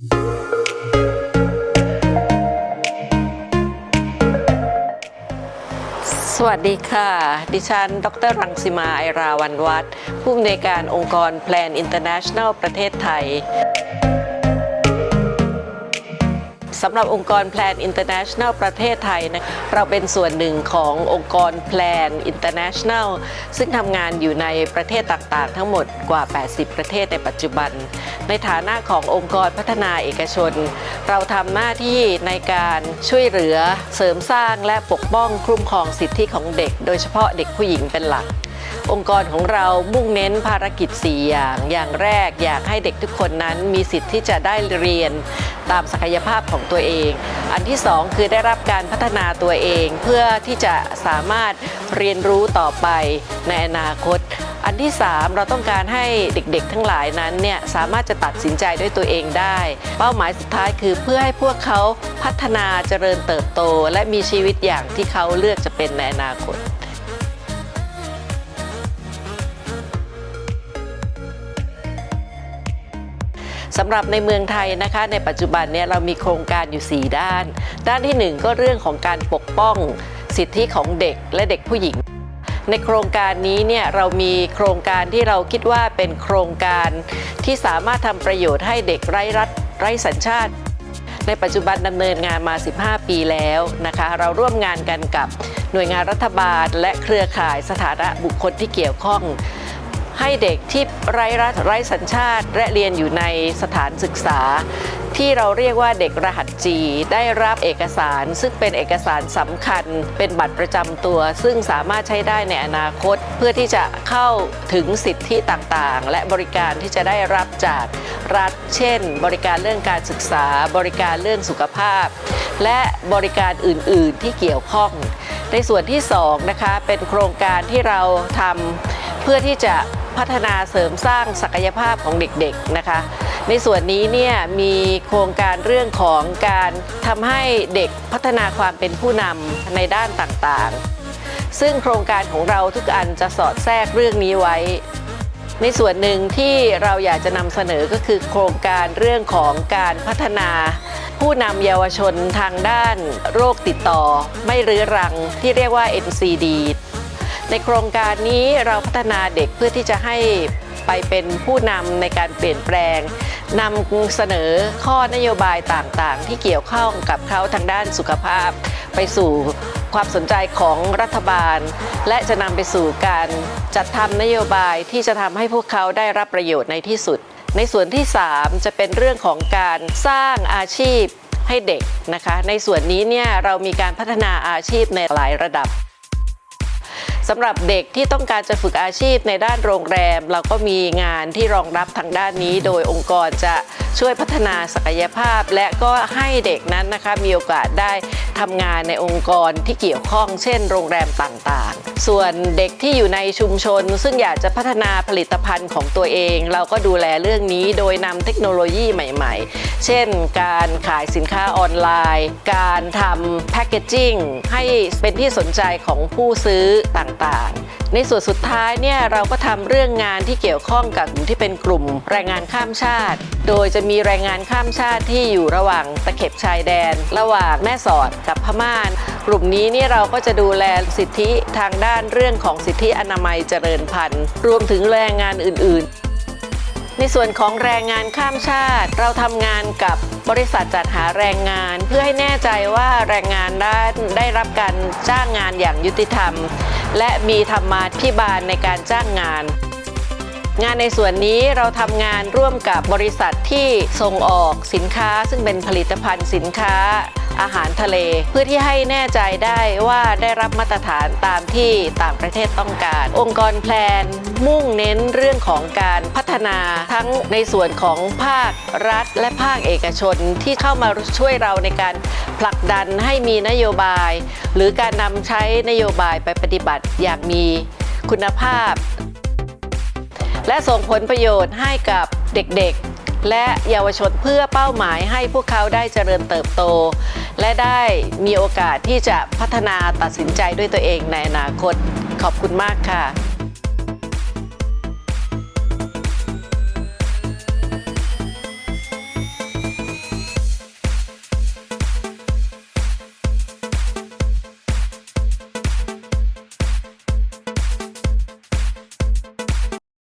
สวัสดีค่ะ ดิฉัน ดรรังสิมาไอราวันวัฒน์ผู้อำนวยการองค์กรแพลนอินเตอร์เนชั่นแนลประเทศไทย สำหรับองค์กร Plan International ประเทศไทยนะเราเป็นส่วนหนึ่งขององค์กร Plan International ซึ่งทำงานอยู่ในประเทศต่างๆ ทั้งหมดกว่า 80 ประเทศในปัจจุบัน ในฐานะขององค์กรพัฒนาเอกชน เราทำหน้าที่ในการช่วยเหลือเสริมสร้างและปกป้องคุ้มครองสิทธิของเด็ก โดยเฉพาะเด็กผู้หญิงเป็นหลัก องค์กรของเรามุ่งเน้นภารกิจ 4 อย่าง อย่างแรกอยากให้เด็กทุกคนนั้นมีสิทธิ์ที่จะได้เรียนตามศักยภาพของตัวเอง อันที่ 2 คือได้รับการพัฒนาตัวเอง เพื่อที่จะสามารถเรียนรู้ต่อไปในอนาคตอันที่ 3 เราต้องการให้เด็กๆ ทั้งหลายนั้นเนี่ยสามารถจะตัดสินใจด้วยตัวเองได้ เป้าหมายสุดท้ายคือเพื่อให้พวกเขาพัฒนาเจริญเติบโต และมีชีวิตอย่างที่เขาเลือกจะเป็นในอนาคต สำหรับในเมืองไทยนะคะในปัจจุบันเนี่ยเรามีโครงการอยู่ 4 ด้าน ด้านที่ 1 ก็เรื่องของการปกป้องสิทธิของเด็กและเด็กผู้หญิงในโครงการนี้เนี่ยเรามีโครงการที่เราคิดว่าเป็นโครงการที่สามารถทำประโยชน์ให้เด็กไร้รัฐไร้สัญชาติ ในปัจจุบันดำเนินงานมา 15 ปีแล้วนะคะ เราร่วมงานกันกับหน่วยงานรัฐบาล และเครือข่ายสถานะบุคคลที่เกี่ยวข้อง ให้เด็กที่ไร้รัฐไร้สัญชาติ และเรียนอยู่ในสถานศึกษา ที่เราเรียกว่าเด็กรหัสจีได้รับเอกสาร ซึ่งเป็นเอกสารสำคัญ เป็นบัตรประจำตัว ซึ่งสามารถใช้ได้ในอนาคต เพื่อที่จะเข้าถึงสิทธิต่างๆ และบริการที่จะได้รับจากรัฐ เช่น บริการเรื่องการศึกษา บริการเรื่องสุขภาพ และบริการอื่นๆที่เกี่ยวข้อง ในส่วนที่2นะคะเป็นโครงการที่เราทำเพื่อที่จะ พัฒนาเสริมสร้างศักยภาพของเด็กๆนะคะ ในส่วนนี้เนี่ยมีโครงการเรื่องของการทำให้เด็กพัฒนาความเป็นผู้นำในด้านต่างๆ ซึ่งโครงการของเราทุกอันจะสอดแทรกเรื่องนี้ไว้ ในส่วนหนึ่งที่เราอยากจะนำเสนอก็คือโครงการเรื่องของการพัฒนาผู้นำเยาวชนทางด้านโรคติดต่อ ไม่รื้อรังที่เรียกว่า NCD ในโครงการนี้เราพัฒนาเด็กเพื่อที่จะให้ไปเป็นผู้นำในการเปลี่ยนแปลงนำเสนอข้อนโยบายต่างๆ ที่เกี่ยวข้องกับเขาทางด้านสุขภาพ ไปสู่ความสนใจของรัฐบาล และจะนำไปสู่การจัดทำนโยบายที่จะทำให้พวกเขาได้รับประโยชน์ในที่สุด ในส่วนที่ 3 จะเป็นเรื่องของการสร้างอาชีพให้เด็กนะคะ ในส่วนนี้เนี่ยเรามีการพัฒนาอาชีพในหลายระดับ สำหรับเด็กที่ต้องการจะฝึกอาชีพในด้านโรงแรม เราก็มีงานที่รองรับทางด้านนี้ โดยองค์กรจะ ช่วยพัฒนาศักยภาพ และก็ให้เด็กนั้นนะคะมีโอกาสได้ทำงานในองค์กรที่เกี่ยวข้อง เช่น โรงแรมต่างๆ ส่วนเด็กที่อยู่ในชุมชน ซึ่งอยากจะพัฒนาผลิตภัณฑ์ของตัวเอง เราก็ดูแลเรื่องนี้โดยนำเทคโนโลยีใหม่ ๆ เช่น การขายสินค้าออนไลน์ การทำแพคเกจจิ้งให้เป็นที่สนใจของผู้ซื้อต่างๆ ในส่วนสุดท้ายเนี่ยเราก็ทำเรื่องงานที่เกี่ยวข้องกับกลุ่มที่เป็นกลุ่มแรงงานข้ามชาติ โดยจะมีแรงงานข้ามชาติที่อยู่ระหว่างตะเข็บชายแดน ระหว่างแม่สอดกับพม่ากลุ่มนี้เนี่ยเราก็จะดูแลสิทธิทางด้านเรื่องของสิทธิอนามัยเจริญพันธุ์ รวมถึงแรงงานอื่น ๆในส่วนของแรงงานข้ามชาติ เราทำงานกับบริษัทจัดหาแรงงาน เพื่อให้แน่ใจว่าแรงงานได้ได้รับการจ้างงานอย่างยุติธรรม และมีธรรมาภิบาลในการจ้างงาน งานในส่วนนี้เราทำงานร่วมกับบริษัทที่ส่งออกสินค้า ซึ่งเป็นผลิตภัณฑ์สินค้าอาหารทะเล เพื่อที่ให้แน่ใจได้ว่าได้รับมาตรฐานตามที่ต่างประเทศต้องการ องค์กรแพลน มุ่งเน้นเรื่องของการพัฒนาทั้งในส่วนของภาครัฐและภาคเอกชนที่เข้ามาช่วยเราในการ ผลักดันให้มีนโยบาย หรือการนำใช้นโยบายไปปฏิบัติอย่างมีคุณภาพ และส่งผลประโยชน์ให้กับเด็กๆ และเยาวชนเพื่อเป้าหมายให้พวกเขาได้เจริญเติบโต และได้มีโอกาสที่จะพัฒนาตัดสินใจด้วยตัวเองในอนาคต ขอบคุณมากค่ะ